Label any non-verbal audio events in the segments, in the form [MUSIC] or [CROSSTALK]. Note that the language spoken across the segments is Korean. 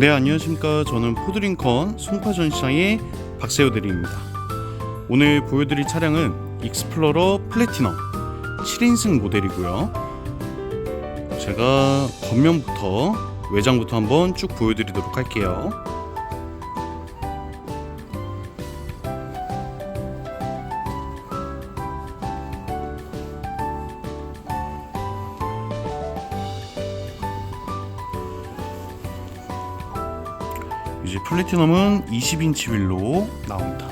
네 안녕하십니까. 저는 포드링컨 송파 전시장의 박세호 대리입니다. 오늘 보여드릴 차량은 익스플로러 플래티넘 7인승 모델이고요. 제가 겉면부터 외장부터 한번 쭉 보여드리도록 할게요 이제 플래티넘은 20인치 휠로 나옵니다.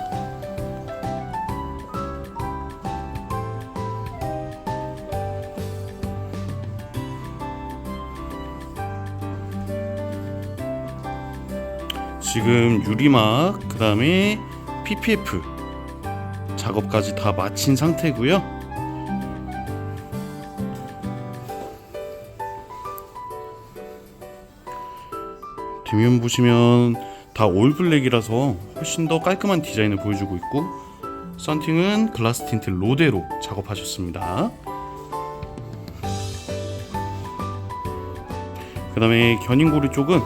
지금 유리막 그 다음에 PPF 작업까지 다 마친 상태고요. 뒷면 보시면 다 올블랙이라서 훨씬 더 깔끔한 디자인을 보여주고 있고 썬팅은 글라스 틴트 로데로 작업하셨습니다. 그 다음에 견인고리 쪽은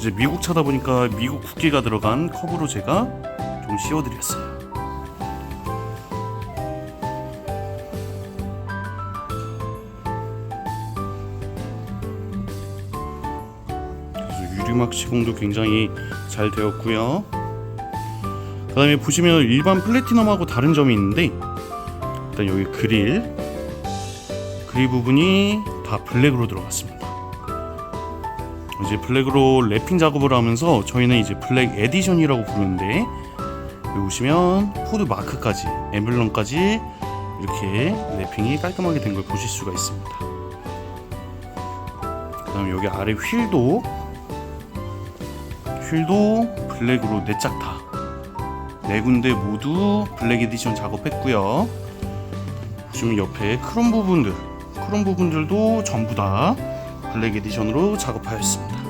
이제 미국 차다 보니까 미국 국기가 들어간 컵으로 제가 좀 씌워드렸어요. 유리막 시공도 굉장히 잘 되었고요. 그 다음에 보시면 일반 플래티넘하고 다른 점이 있는데 일단 여기 그릴 그릴 부분이 다 블랙으로 들어갔습니다. 이제 블랙으로 랩핑 작업을 하면서 저희는 이제 블랙 에디션이라고 부르는데 여기 보시면 포드 마크까지 엠블럼까지 이렇게 랩핑이 깔끔하게 된 걸 보실 수가 있습니다. 그 다음 여기 아래 휠도 휠도 블랙으로 네 짝 다. 네 군데 모두 블랙 에디션 작업했고요. 보시면 옆에 크롬 부분들, 크롬 부분들도 전부 다 블랙 에디션으로 작업하였습니다.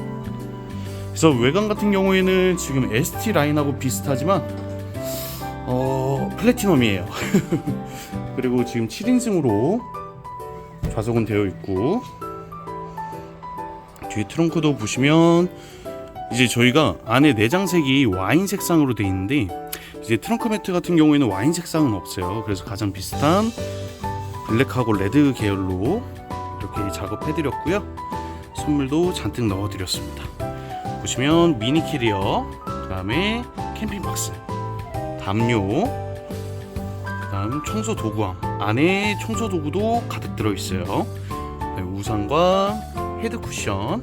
그래서 외관 같은 경우에는 지금 ST 라인하고 비슷하지만 어 플래티넘이에요. [LAUGHS] 그리고 지금 7인승으로 좌석은 되어 있고 뒤에 트렁크도 보시면 이제 저희가 안에 내장색이 와인 색상으로 되어 있는데 이제 트렁크 매트 같은 경우에는 와인 색상은 없어요. 그래서 가장 비슷한 블랙하고 레드 계열로 이렇게 작업해 드렸고요. 선물도 잔뜩 넣어 드렸습니다. 보시면 미니 캐리어, 그다음에 캠핑 박스, 담요, 그다음 청소 도구함. 안에 청소 도구도 가득 들어 있어요. 네, 우산과 헤드 쿠션,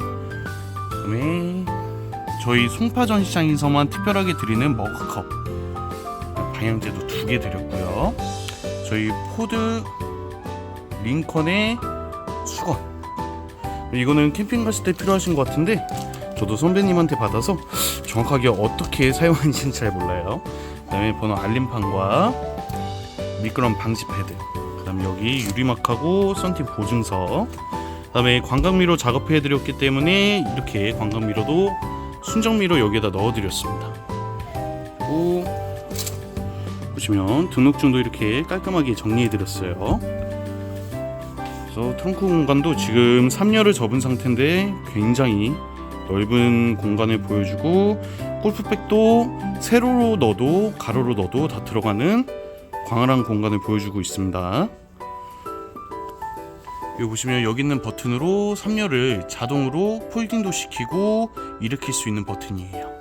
그다음에 저희 송파전 시장에서만 특별하게 드리는 머그컵 방향제도 두 개 드렸고요. 저희 포드 링컨의 수건 이거는 캠핑 가실 때 필요하신 것 같은데 저도 선배님한테 받아서 정확하게 어떻게 사용하는지는 잘 몰라요. 그다음에 번호 알림판과 미끄럼 방지 패드. 그다음 여기 유리막하고 썬팅 보증서. 그다음에 관광미로 작업해 드렸기 때문에 이렇게 관광미로도 순정미로 여기에다 넣어 드렸습니다. 그리고 보시면 등록증도 이렇게 깔끔하게 정리해 드렸어요. 그래서 트렁크 공간도 지금 3열을 접은 상태인데 굉장히 넓은 공간을 보여주고 골프백도 세로로 넣어도 가로로 넣어도 다 들어가는 광활한 공간을 보여주고 있습니다. 여기 보시면 여기 있는 버튼으로 3열을 자동으로 폴딩도 시키고 일으킬 수 있는 버튼이에요.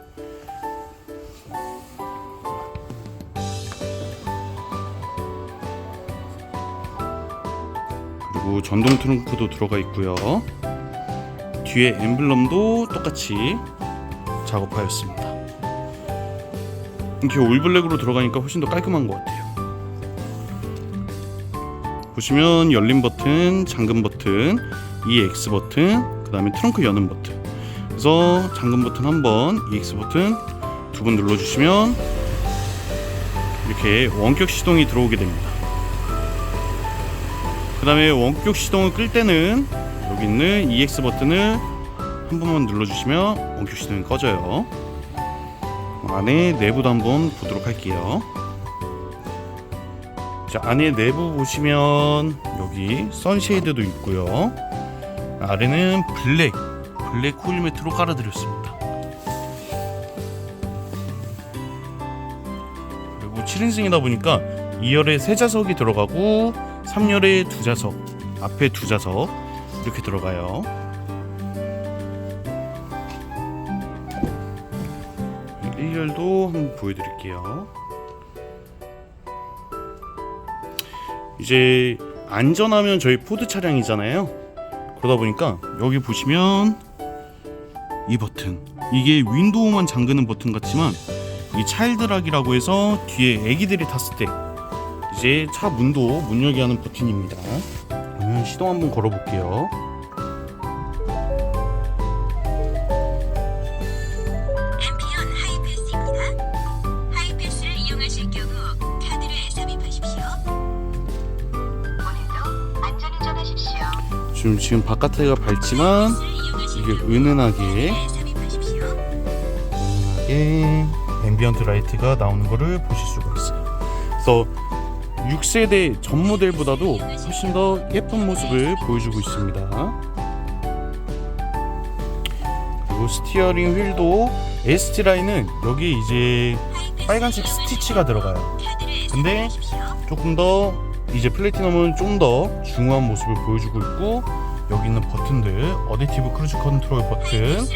그리고 전동 트렁크도 들어가 있고요. 뒤에 엠블럼도 똑같이 작업하였습니다. 이렇게 올블랙으로 들어가니까 훨씬 더 깔끔한 것 같아요. 보시면 열림 버튼, 잠금 버튼, EX 버튼, 그 다음에 트렁크 여는 버튼. 그래서 잠금 버튼 한 번, EX 버튼 두 번 눌러주시면 이렇게 원격 시동이 들어오게 됩니다. 그 다음에 원격 시동을 끌 때는 여기 있는 EX 버튼을 한 번만 눌러주시면 원격 시동이 꺼져요. 안에 내부도 한번 보도록 할게요. 자, 안에 내부 보시면 여기 선쉐이드도 있고요. 아래는 블랙, 블랙 호일 매트로 깔아드렸습니다. 그리고 7인승이다 보니까 2열에 3좌석이 들어가고 3열에 2좌석, 앞에 2좌석 이렇게 들어가요. 1열도 한번 보여드릴게요. 이제 안전하면 저희 포드 차량이잖아요. 그러다 보니까 여기 보시면 이 버튼 이게 윈도우만 잠그는 버튼 같지만 이 차일드락이라고 해서 뒤에 애기들이 탔을 때 이제 차 문도 문 열게 하는 버튼입니다. 그러면 시동 한번 걸어볼게요. 지금 지금 바깥에가 밝지만 이게 은은하게. 은은하게 앰비언트 라이트가 나오는 것을 보실 수가 있어요. 그래서 6세대 전 모델보다도 훨씬 더 예쁜 모습을 보여주고 있습니다. 그리고 스티어링 휠도 ST 라인은 여기 이제 빨간색 스티치가 들어가요. 근데. 조금 더 이제 플래티넘은 좀 더 중후한 모습을 보여주고 있고 여기 있는 버튼들 어댑티브 크루즈 컨트롤 버튼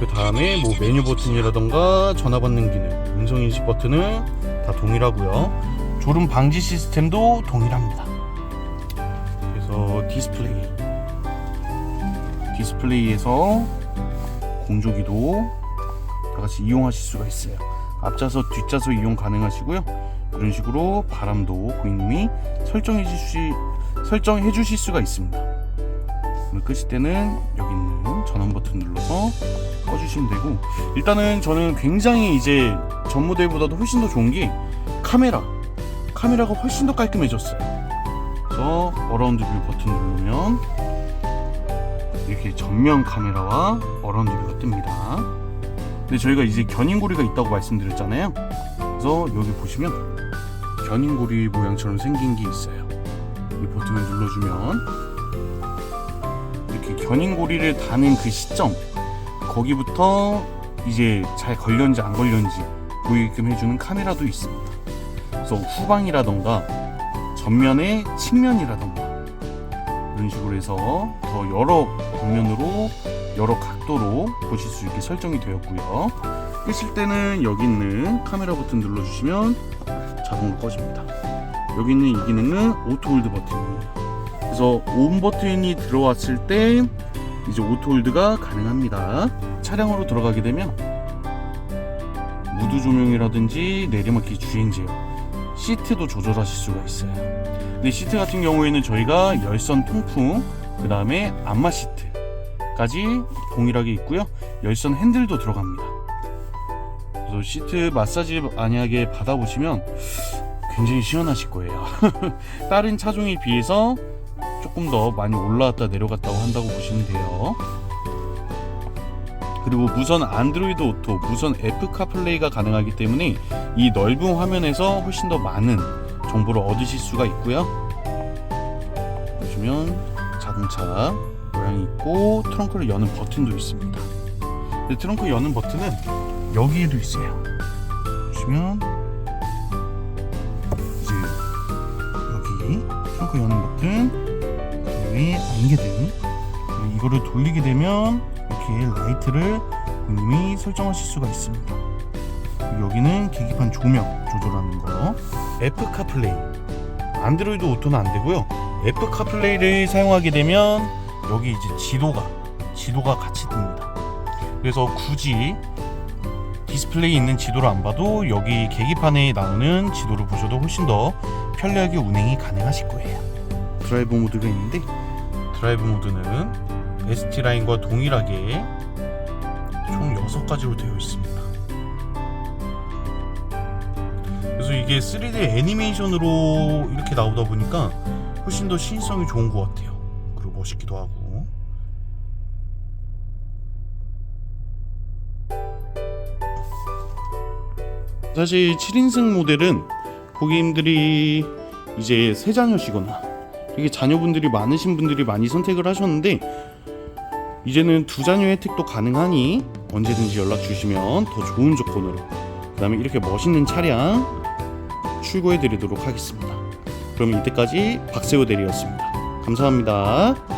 그 다음에 뭐 메뉴 버튼이라던가 전화 받는 기능, 음성 인식 버튼은 다 동일하고요. 졸음 방지 시스템도 동일합니다. 그래서 디스플레이, 디스플레이에서 공조기도 다 같이 이용하실 수가 있어요. 앞좌석, 뒷좌석 이용 가능하시고요. 이런 식으로 바람도 고객님이 설정해 주시 설정해 주실 수가 있습니다. 불을 끄실 때는 여기 있는 전원 버튼 눌러서 꺼주시면 되고 일단은 저는 굉장히 이제 전 모델보다도 훨씬 더 좋은 게 카메라. 카메라가 훨씬 더 깔끔해졌어요. 그래서 어라운드 뷰 버튼 누르면 이렇게 전면 카메라와 어라운드 뷰가 뜹니다. 근데 저희가 이제 견인고리가 있다고 말씀드렸잖아요 그래서 여기 보시면 견인고리 모양처럼 생긴 게 있어요 이 버튼을 눌러주면 이렇게 견인고리를 다는 그 시점 거기부터 이제 잘 걸렸는지 안 걸렸는지 보이게끔 해주는 카메라도 있습니다. 그래서 후방이라던가 전면의 측면이라던가 이런 식으로 해서 더 여러 방면으로 여러 각도로 보실 수 있게 설정이 되었고요. 끄실 때는 여기 있는 카메라 버튼 눌러주시면 자동으로 꺼집니다. 여기 있는 이 기능은 오토 홀드 버튼입니다. 그래서 온 버튼이 들어왔을 때 이제 오토 홀드가 가능합니다. 차량으로 들어가게 되면 무드 조명이라든지 내리막길 주행 제어, 시트도 조절하실 수가 있어요. 근데 시트 같은 경우에는 저희가 열선 통풍, 그 다음에 안마 시트까지 동일하게 있고요. 열선 핸들도 들어갑니다. 그래서 시트 마사지 만약에 받아보시면 굉장히 시원하실 거예요. [LAUGHS] 다른 차종에 비해서 조금 더 많이 올라왔다 내려갔다고 한다고 보시면 돼요. 그리고 무선 안드로이드 오토, 무선 애플 카플레이가 가능하기 때문에 이 넓은 화면에서 훨씬 더 많은 정보를 얻으실 수가 있고요. 보시면 자동차 모양이 있고 트렁크를 여는 버튼도 있습니다. 트렁크 여는 버튼은 여기에도 있어요. 보시면 이제 여기 트렁크 여는 버튼 그다음에 안개등 이거를 돌리게 되면 이렇게 라이트를 님이 설정하실 수가 있습니다. 여기는 계기판 조명 조절하는 거 애플 카플레이 안드로이드 오토는 안 되고요 애플 카플레이를 사용하게 되면 여기 이제 지도가 지도가 같이 뜹니다 그래서 굳이 디스플레이 있는 지도를 안 봐도 여기 계기판에 나오는 지도를 보셔도 훨씬 더 편리하게 운행이 가능하실 거예요 드라이브 모드가 있는데 드라이브 모드는 ST 라인과 동일하게 총 6가지로 되어 있습니다. 그래서 이게 3D 애니메이션으로 이렇게 나오다 보니까 훨씬 더 시인성이 좋은 것 같아요. 그리고 멋있기도 하고. 사실 7인승 모델은 고객님들이 이제 세 자녀시거나 되게 자녀분들이 많으신 분들이 많이 선택을 하셨는데 이제는 두 자녀 혜택도 가능하니 언제든지 연락 주시면 더 좋은 조건으로 그다음에 이렇게 멋있는 차량 출고해 드리도록 하겠습니다. 그럼 이때까지 박세호 대리였습니다. 감사합니다.